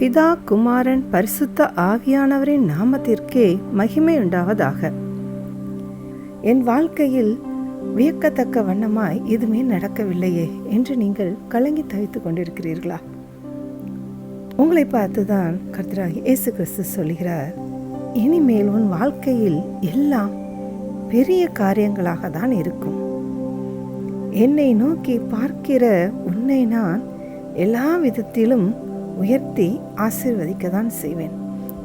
பிதா குமாரன் பரிசுத்த ஆவியானவரின் நாமத்திற்கே மகிமை உண்டாவதாக என் வாழ்க்கையில் வியக்கத்தக்க வண்ணமாய் எதுவுமே நடக்கவில்லையே என்று நீங்கள் கலங்கி தவித்துக் கொண்டிருக்கிறீர்களா? உங்களை பார்த்துதான் கர்த்தராக இயேசு கிறிஸ்து சொல்கிறார் இனிமேல் உன் வாழ்க்கையில் எல்லாம் பெரிய காரியங்களாக தான் இருக்கும். என்னை நோக்கி பார்க்கிற உன்னை நான் எல்லா விதத்திலும் உயர்த்தி ஆசீர்வதிக்க தான் செய்வேன்.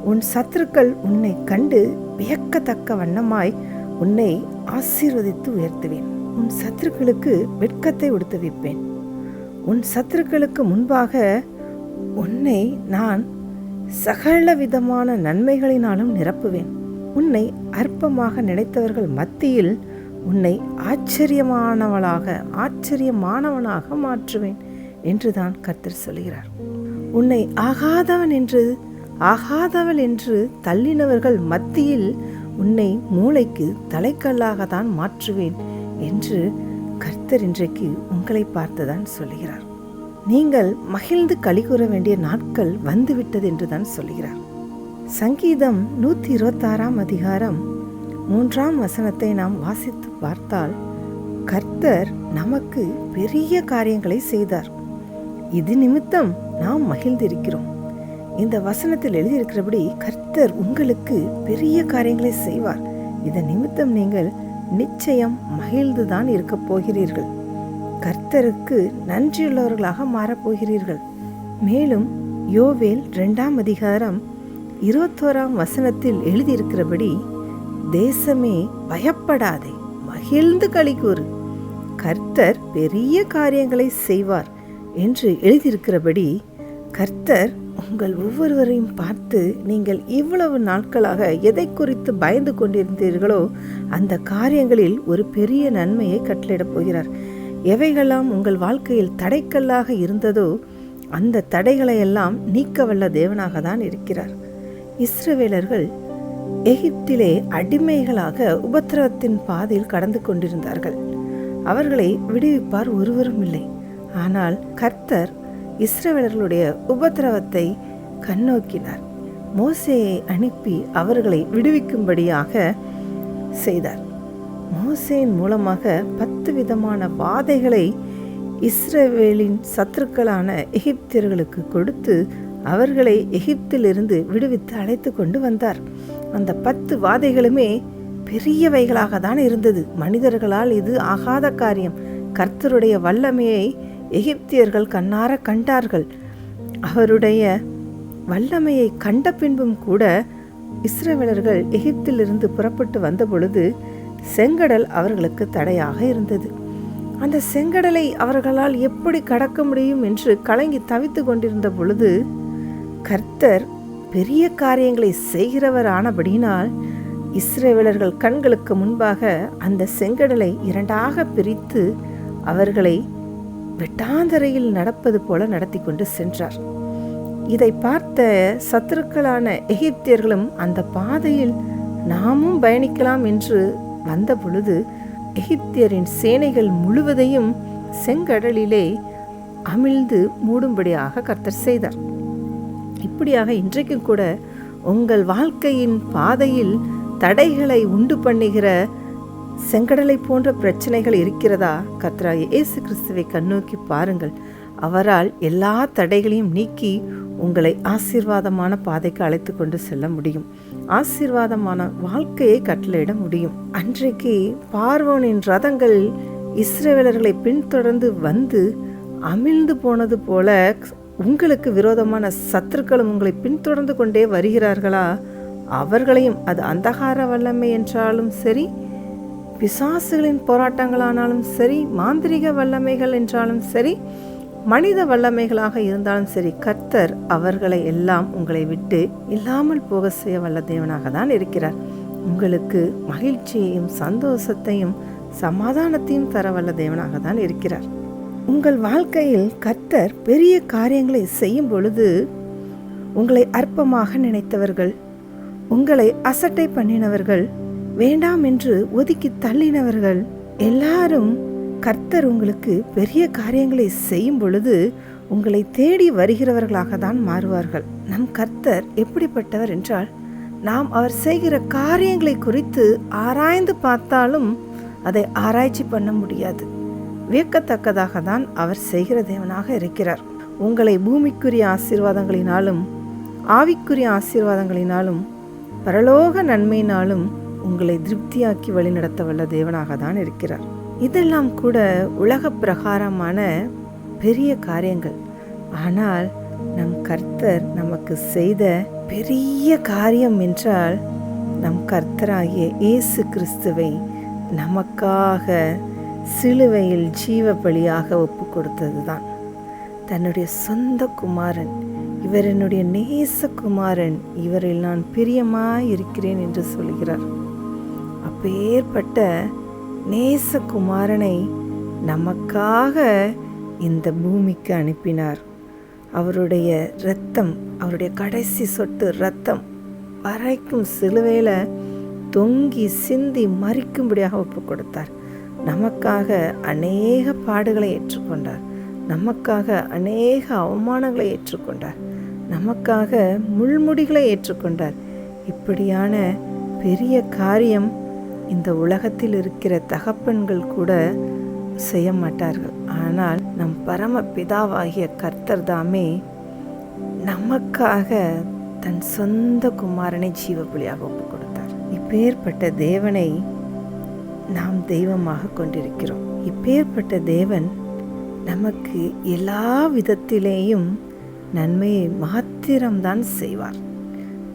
உன் சத்துருக்கள் உன்னை கண்டு வியக்கத்தக்க வண்ணமாய் உன்னை ஆசீர்வதித்து உயர்த்துவேன். உன் சத்துருக்களுக்கு வெட்கத்தை உடுத்து வைப்பேன். உன் சத்துருக்களுக்கு முன்பாக உன்னை நான் சகல விதமான நன்மைகளினாலும் நிரப்புவேன். உன்னை அற்பமாக நினைத்தவர்கள் மத்தியில் உன்னை ஆச்சரியமானவளாக ஆச்சரியமானவனாக மாற்றுவேன் என்றுதான் கர்த்தர் சொல்கிறார் உன்னை ஆகாதவன் என்று ஆகாதவள் என்று தள்ளினவர்கள் மத்தியில் உன்னை மூளைக்கு தலைக்கல்லாக தான் மாற்றுவேன் என்று கர்த்தர் இன்றைக்கு உங்களை பார்த்துதான் சொல்கிறார் நீங்கள் மகிழ்ந்து களி கூற வேண்டிய நாட்கள் வந்துவிட்டது என்றுதான் சொல்கிறார் சங்கீதம் நூற்றி இருபத்தாறாம் அதிகாரம் மூன்றாம் வசனத்தை நாம் வாசித்து பார்த்தால் கர்த்தர் நமக்கு பெரிய காரியங்களை செய்தார். இது நிமித்தம் நாம் மகிழ்ந்திருக்கிறோம். இந்த வசனத்தில் எழுதியிருக்கிறபடி கர்த்தர் உங்களுக்கு பெரிய காரியங்களை செய்வார். இதன் நிமித்தம் நீங்கள் நிச்சயம் மகிழ்ந்துதான் இருக்கப் போகிறீர்கள். கர்த்தருக்கு நன்றியுள்ளவர்களாக மாறப்போகிறீர்கள் மேலும் யோவேல் ரெண்டாம் அதிகாரம் இருபத்தோராம் வசனத்தில் எழுதியிருக்கிறபடி தேசமே பயப்படாதே மகிழ்ந்து களி கூறு. கர்த்தர் பெரிய காரியங்களை செய்வார். என்று எழுதியிருக்கிறபடி கர்த்தர் உங்கள் ஒவ்வொருவரையும் பார்த்து நீங்கள் இவ்வளவு நாட்களாக எதை குறித்து பயந்து கொண்டிருந்தீர்களோ அந்த காரியங்களில் ஒரு பெரிய நன்மையை கட்டளிடப் போகிறார். எவைகளாம் உங்கள் வாழ்க்கையில் தடைக்கல்லாக இருந்ததோ அந்த தடைகளையெல்லாம் நீக்கவல்ல நீக்க வல்ல தேவனாக தான் இருக்கிறார். இஸ்ரவேலர்கள் எகிப்திலே அடிமைகளாக உபத்திரவத்தின் பாதையில் கடந்து கொண்டிருந்தார்கள். அவர்களை விடுவிப்பார் ஒருவரும் இல்லை. ஆனால் கர்த்தர் இஸ்ரவேலர்களுடைய உபத்திரவத்தை கண்ணோக்கினார். மோசையை அனுப்பி அவர்களை விடுவிக்கும்படியாக செய்தார். மோசையின் மூலமாக பத்து விதமான வாதைகளை இஸ்ரவேலின் சத்துருக்களான எகிப்தியர்களுக்கு கொடுத்து அவர்களை எகிப்திலிருந்து விடுவித்து அழைத்து கொண்டு வந்தார். அந்த பத்து வாதைகளுமே பெரியவைகளாக தான் இருந்தது. மனிதர்களால் இது ஆகாத காரியம். கர்த்தருடைய வல்லமையை எகிப்தியர்கள் கண்ணார கண்டார்கள். அவருடைய வல்லமையை கண்ட பின்பும் கூட இஸ்ரவேலர்கள் எகிப்திலிருந்து புறப்பட்டு வந்த பொழுது செங்கடல் அவர்களுக்கு தடையாக இருந்தது. அந்த செங்கடலை அவர்களால் எப்படி கடக்க முடியும் என்று கலங்கி தவித்து கொண்டிருந்த பொழுது கர்த்தர் பெரிய காரியங்களை செய்கிறவர் ஆனபடியினால் இஸ்ரேவேலர்கள் கண்களுக்கு முன்பாக அந்த செங்கடலை இரண்டாக பிரித்து அவர்களை வெட்டாந்தரையில் நடப்பது போல நடத்தி கொண்டு சென்றார். இதை பார்த்த சத்துருக்களான எகிப்தியர்களும் அந்த பாதையில் நாமும் பயணிக்கலாம் என்று வந்த பொழுது எகிப்தியரின் சேனைகள் முழுவதையும் செங்கடலிலே அமிழ்ந்து மூடும்படியாக கர்த்தர் செய்தார். இப்படியாக இன்றைக்கும் கூட உங்கள் வாழ்க்கையின் பாதையில் தடைகளை உண்டு பண்ணுகிற செங்கடலை போன்ற பிரச்சனைகள் இருக்கிறதா? கத்ரா இயேசு கிறிஸ்துவை கண்ணோக்கி பாருங்கள். அவரால் எல்லா தடைகளையும் நீக்கி உங்களை ஆசீர்வாதமான பாதைக்கு அழைத்து கொண்டு செல்ல முடியும். ஆசீர்வாதமான வாழ்க்கையை கட்டளையிட முடியும். அன்றைக்கு பார்வோனின் ரதங்கள் இஸ்ரேவேலர்களை பின்தொடர்ந்து வந்து அமிழ்ந்து போனது போல உங்களுக்கு விரோதமான சத்துருக்களும் உங்களை பின்தொடர்ந்து கொண்டே வருகிறார்களா? அவர்களையும் அது அந்தகார வல்லமை என்றாலும் சரி பிசாசுகளின் போராட்டங்களானாலும் சரி மாந்திரிக வல்லமைகள் என்றாலும் சரி மனித வல்லமைகளாக இருந்தாலும் சரி கர்த்தர் அவர்களை எல்லாம் உங்களை விட்டு இல்லாமல் போக செய்ய வல்ல தேவனாக தான் இருக்கிறார். உங்களுக்கு மகிழ்ச்சியையும் சந்தோஷத்தையும் சமாதானத்தையும் தர வல்ல தேவனாக தான் இருக்கிறார். உங்கள் வாழ்க்கையில் கர்த்தர் பெரிய காரியங்களை செய்யும் பொழுது உங்களை அற்பமாக நினைத்தவர்கள் உங்களை அசட்டை பண்ணினவர்கள் வேண்டாம் என்று ஒதுக்கி தள்ளினவர்கள் எல்லாரும் கர்த்தர் உங்களுக்கு பெரிய காரியங்களை செய்யும் பொழுது உங்களை தேடி வருகிறவர்களாக தான் மாறுவார்கள். நம் கர்த்தர் எப்படிப்பட்டவர் என்றால் நாம் அவர் செய்கிற காரியங்களை குறித்து ஆராய்ந்து பார்த்தாலும் அதை ஆராய்ச்சி பண்ண முடியாது. வியக்கத்தக்கதாக தான் அவர் செய்கிற தேவனாக இருக்கிறார். உங்களை பூமிக்குரிய ஆசீர்வாதங்களினாலும் ஆவிக்குரிய ஆசீர்வாதங்களினாலும் பரலோக நன்மையினாலும் உங்களை திருப்தியாக்கி வழிநடத்த வல்ல தேவனாக தான் இருக்கிறார். இதெல்லாம் கூட உலக பிரகாரமான பெரிய காரியங்கள். ஆனால் நம் கர்த்தர் நமக்கு செய்த பெரிய காரியம் என்றால் நம் கர்த்தராகிய இயேசு கிறிஸ்துவை நமக்காக சிலுவையில் ஜீவ பலியாக ஒப்பு கொடுத்ததுதான் தன்னுடைய சொந்த குமாரன் இவர் என்னுடைய நேச குமாரன் இவரில் நான் பிரியமாய் இருக்கிறேன் என்று சொல்கிறார். அப்பேற்பட்ட நேசகுமாரனை நமக்காக இந்த பூமிக்கு அனுப்பினார். அவருடைய இரத்தம் அவருடைய கடைசி சொட்டு இரத்தம் வரைக்கும் சிலுவையில் தொங்கி சிந்தி மறிக்கும்படியாக ஒப்பு கொடுத்தார். நமக்காக அநேக பாடுகளை ஏற்றுக்கொண்டார். நமக்காக அநேக அவமானங்களை ஏற்றுக்கொண்டார். நமக்காக முள்முடிகளை ஏற்றுக்கொண்டார். இப்படியான பெரிய காரியம் இந்த உலகத்தில் இருக்கிற தகப்பன்கள் கூட செய்ய மாட்டார்கள். ஆனால் நம் பரம பிதாவாகிய கர்த்தர் தாமே நமக்காக தன் சொந்த குமாரனை ஜீவபலியாக ஒப்பு கொடுத்தார் இப்பேற்பட்ட தேவனை நாம் தெய்வமாக கொண்டிருக்கிறோம். இப்பேற்பட்ட தேவன் நமக்கு எல்லா விதத்திலேயும் நன்மையை மாத்திரம்தான் செய்வார்.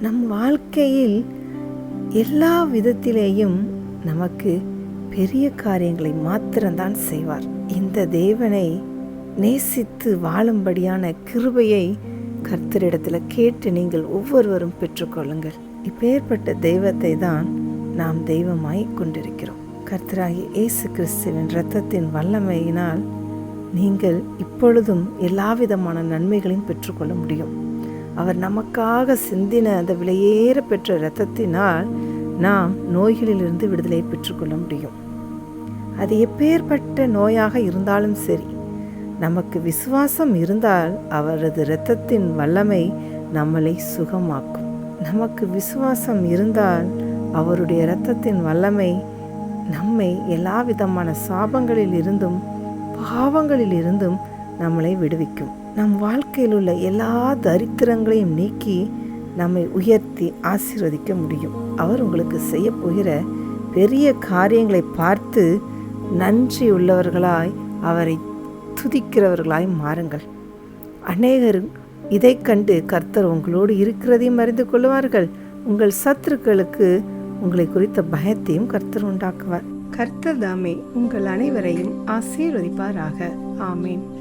நம் வாழ்க்கையில் எல்லா விதத்திலேயும் நமக்கு பெரிய காரியங்களை மாத்திரம்தான் செய்வார். இந்த தேவனை நேசித்து வாழும்படியான கிருபையை கர்த்தரிடத்தில் கேட்டு நீங்கள் ஒவ்வொருவரும் பெற்றுக்கொள்ளுங்கள். இப்பேற்பட்ட தெய்வத்தை தான் நாம் தெய்வமாய் கொண்டிருக்கிறோம். கர்த்தராகி இயேசு கிறிஸ்துவின் இரத்தத்தின் வல்லமையினால் நீங்கள் இப்பொழுதும் எல்லாவிதமான நன்மைகளையும் பெற்றுக்கொள்ள முடியும். அவர் நமக்காக சிந்தின அந்த விலையேற பெற்ற இரத்தத்தினால் நாம் நோய்களிலிருந்து விடுதலை பெற்றுக்கொள்ள முடியும். அது எப்பேற்பட்ட நோயாக இருந்தாலும் சரி நமக்கு விசுவாசம் இருந்தால் அவரது இரத்தத்தின் வல்லமை நம்மளை சுகமாக்கும். நமக்கு விசுவாசம் இருந்தால் அவருடைய இரத்தத்தின் வல்லமை நம்மை எல்லா விதமான சாபங்களில் இருந்தும் பாவங்களில் இருந்தும் நம்மளை விடுவிக்கும். நம் வாழ்க்கையில் உள்ள எல்லா தரித்திரங்களையும் நீக்கி நம்மை உயர்த்தி ஆசீர்வதிக்க முடியும். அவர் உங்களுக்கு செய்ய போகிற பெரிய காரியங்களை பார்த்து நன்றி உள்ளவர்களாய் அவரை துதிக்கிறவர்களாய் மாறுங்கள். அநேகர் இதை கண்டு கர்த்தர் உங்களோடு இருக்கிறதையும் அறிந்து கொள்வார்கள். உங்கள் சத்துருக்களுக்கு உங்களை குறித்த பயத்தையும் கர்த்தர் உண்டாக்குவார். கர்த்தர் தாமே உங்கள் அனைவரையும் ஆசீர்வதிப்பாராக. ஆமேன்.